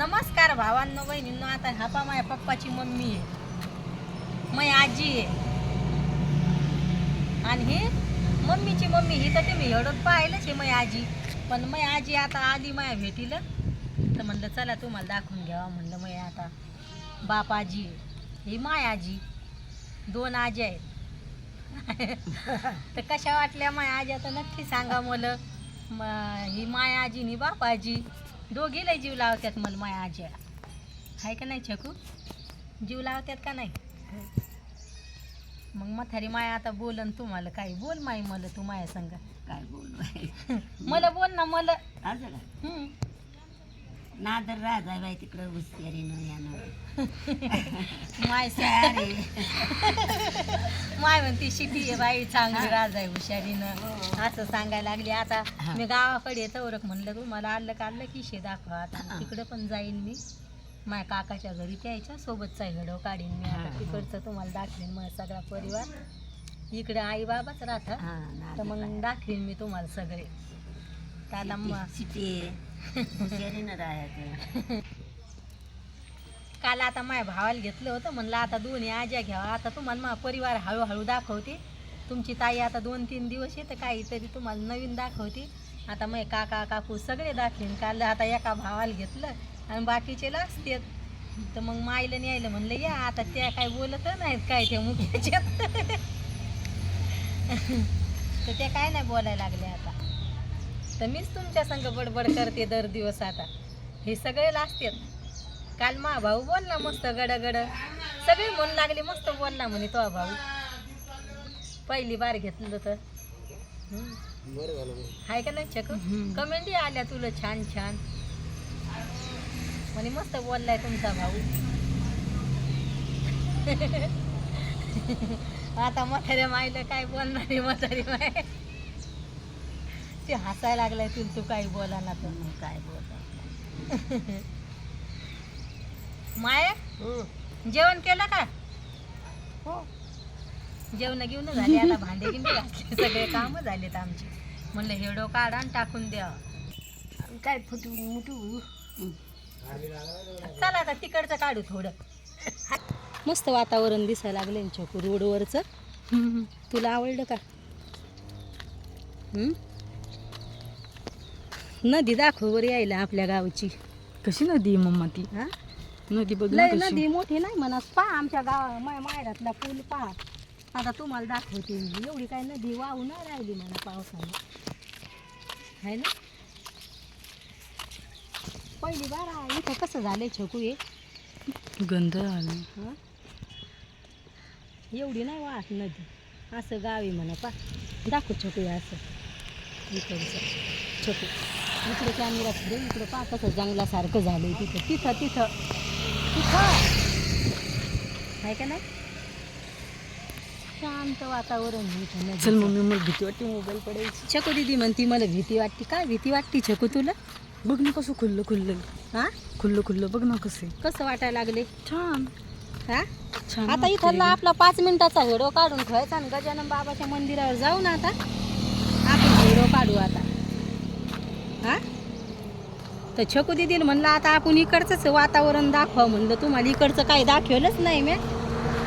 नमस्कार भावांनो बहिणींनो आता हापा माझ्या पप्पाची मम्मी आहे. मै आजी आहे. आणि ही मम्मीची मम्मी ही तर तुम्ही एवढं पाहिलंच आहे मै आजी. पण मै आजी आता आली माया भेटीला. तर म्हणलं चला तुम्हाला दाखवून घ्यावा म्हणलं मै आता बाप आजी आहे. ही माय आजी. दोन आजी आहेत. तर कशा वाटल्या माया आजी आता नक्की सांगा मला. ही माय आजी नि बाप आजी. दोघी लय जीव लावतात मला माय आजी. आहे का नाही छकू? जीव लावतात का नाही? मग म्हातारी माया आता बोलन तुम्हाला काही बोल माई मला तू माया संग. काय बोलू मला बोल ना मला. असं का? हम्म. नादर राजा बाई तिकडं हुशारीनं यानं माय अरे माय म्हणती शिटी आहे बाई चांगली. राज आहे हुशारीनं. हो. असं सांगायला लागली. आता. मी गावाकडे येतं ओरख म्हणलं तू मला आलं का आलं की शे दाखवा. आता. तिकडे पण जाईन मी. माझ्या काकाच्या घरी त्याच्या सोबतचा हिडो काढीन मी. आता. तिकडचं तुम्हाला दाखवेन माझा सगळा परिवार. इकडे आई बाबाच राहतात. हा तर मग दाखवीन मी तुम्हाला सगळे. त्याला मग सिटी हुशारीनं राहायचं काल आता माझ्या भावाला घेतलं होतं म्हणलं आता दोन्ही आज्या घ्यावा. आता तुम्हाला मा परिवार हळूहळू दाखवते. तुमची ताई आता दोन तीन दिवस येतं काहीतरी तुम्हाला नवीन दाखवते. आता मग काका काकू सगळे दाखवीन. काल आता एका भावाला घेतलं आणि बाकीचे लागतेत तर मग मायला न्यायला म्हणलं या आता त्या काय बोलत नाहीत काय त्या मुख्याच्या तर त्या काय नाही बोलायला लागले आता. तर मीच तुमच्या संग बडबड करते दर दिवस आता. हे सगळे लाजतात. काल मा भाऊ बोलला मस्त गड गड सगळे म्हणू लागले मस्त बोलला म्हणे तो भाऊ. पहिली बार घेतलं तर. हाय का नाही चक? हम्म. कमेंटी आल्या तुला छान छान. म्हणे मस्त बोललाय तुमचा भाऊ. आता म्हाताऱ्या माईला काय बोलणार आहे म्हातारी माय? ते हसायला लागलाय तुला तू काही बोला ना तर. मग काय बोलता माया जेवण केलं का? हो. जेवण घेऊन झाले आता भांडे गिंडे घातले सगळे काम झालेत आमचे. म्हणलं हेडो काढा आणि टाकून द्या. काय फुटू मुटू? चला आता तिकडचं काढू थोडं. मस्त वातावरण दिसायला लागलं रोडवरचं. तुला आवडलं का? नदी दाखव वर यायला आपल्या गावची. कशी नदी आहे मम्मा ती? हा? नदी बघ ना लय कशी. नदी मोठी नाही म्हणा पहा आमच्या गावा माय मायरातला पूल पहा. आता तुम्हाला दाखवते मी. एवढी काय नदी वाहू नाही राहिली म्हणा पावसाने. आहे ना? पहिली बार. इथं कसं झालंय छकू हे? गंध आली. हं? एवढी नाही वाहत नदी. असं गावी म्हणा पा दाखव छकू हे असं. इकडचं. छकू. इकडे कॅमेरा फिरे इकडे पा कसं जंगलासारखं झालंय तिथं. तिथं तिथं. तिथं. आहे का नाही? शांत वातावरण. चल मम्मी मला भीती वाटते मोबाईल पडायची. छकू दिदी म्हणती मला भीती वाटते. काय भीती वाटते छकू तुला? बघ ना कसं खुल्लं खुल्लं. हा? खुल्लं खुल्लं. बघ ना कसे कसं वाटायला लागले? छान. हा? छान आता इथला. आपला पाच मिनिटाचा व्हिडिओ काढून ठेवायचा आणि गजानन बाबाच्या मंदिरावर जाऊ ना आता आपण व्हिडिओ काढू आता हा तर छकू दिदीला म्हणलं आता आपण इकडचंच वातावरण दाखवा. म्हणलं तुम्हाला इकडचं काही दाखवलंच नाही मी.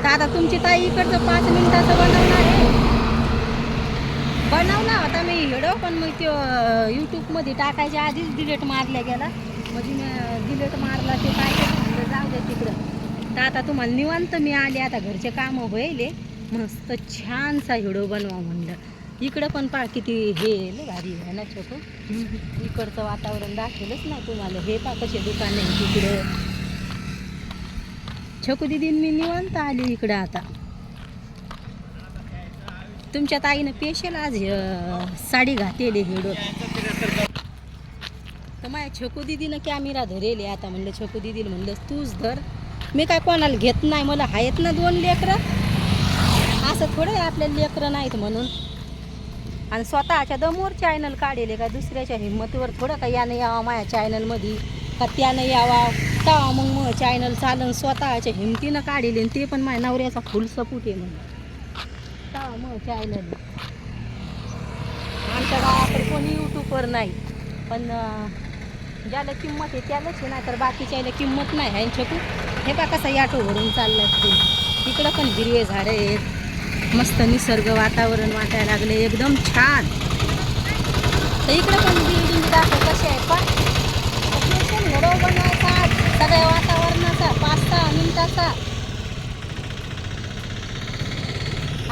तर आता तुमची ताई इकडचं पाच मिनिटाचं बनवणार आहे. बनवला होता मी हिडो पण मग तो यूट्यूबमध्ये टाकायच्या आधीच डिलेट मारल्या गेला. म्हणजे मी डिलेट मारला ते काय जाऊ दे तिकडं. तर आता तुम्हाला निवांत मी आले आता घरचे कामं होईल मस्त छानसा हिडो बनवा म्हणलं. इकडं पण पा किती हे भारी आहे ना छोटं. इकडचं वातावरण दाखवलंच ना तुम्हाला. हे पा कसे दुकान आहे तिकडं. छकू दिदीन मी निवांत आली इकडं आता. तुमच्या ताईनं पेशल आज साडी घातलेली हिडो तर माझ्या छकू दिदीनं कॅमेरा धरेले आता म्हणलं छकू दिदीला म्हणलं तूच धर. मी काय कोणाला घेत नाही मला आहेत ना दोन लेकरं. असं थोडं आहे आपल्या लेकरं नाहीत म्हणून. आणि स्वतःच्या दमोर चॅनल काढेले का दुसऱ्याच्या हिंमतीवर थोडं का यानं यावा माझ्या चॅनलमध्ये का त्यानं यावा? तेव्हा मग मग चॅनल चालन? स्वतःच्या हिमतीनं काढेले आणि ते पण माझ्या नवऱ्याचा फुल सपूट आहे म्हणून. तेव्हा मग चॅनल आमच्या गावाकडे कोणी यूट्यूबवर नाही. पण ज्याला किंमत आहे त्यालाच आहे ना तर बाकीच्याला किंमत नाही. ह्यांच्या छकू हे बा कसं याटो भरून चाललं ते. इकडं पण हिरवे झाडं आहेत. मस्त निसर्ग वातावरण वाटायला लागले एकदम छान. तर इकडं पण बिल्डिंग दाखव कसे आहे पण व्हिडिओ बनवायचा सगळ्या वातावरणाचा पाच सहा मिनिटाचा.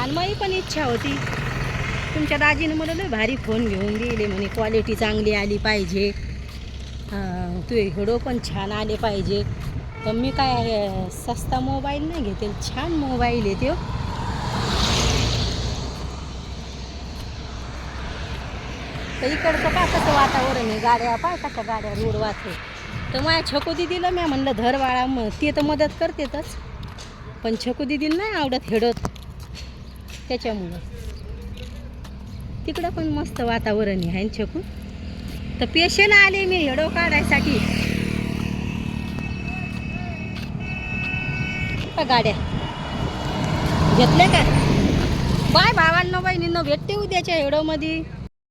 आणि माझी पण इच्छा होती. तुमच्या दाजीनं मला लय भारी फोन घेऊन दिले म्हणे क्वालिटी चांगली आली पाहिजे. तुझे व्हिडिओ पण छान आले पाहिजे. तर मी काय सस्ता मोबाईल नाही घेते छान मोबाईल आहे तो. तर इकडचं पा कसं वातावरण आहे. गाड्या पाय कशा गाड्या रोड वाचते तर माझ्या छको दिदीला मी म्हणलं धर बाळा मग ते तर मदत करतेतच. पण छको दिदीला नाही आवडत हेडत. त्याच्यामुळं. तिकडं पण मस्त वातावरण आहे ना छकू? तर पेशल आले मी हेडो काढायसाठी. का गाड्या. घेतल्या का? बाय भावांना बहिणींना भेटते उद्याच्या हेडोमध्ये.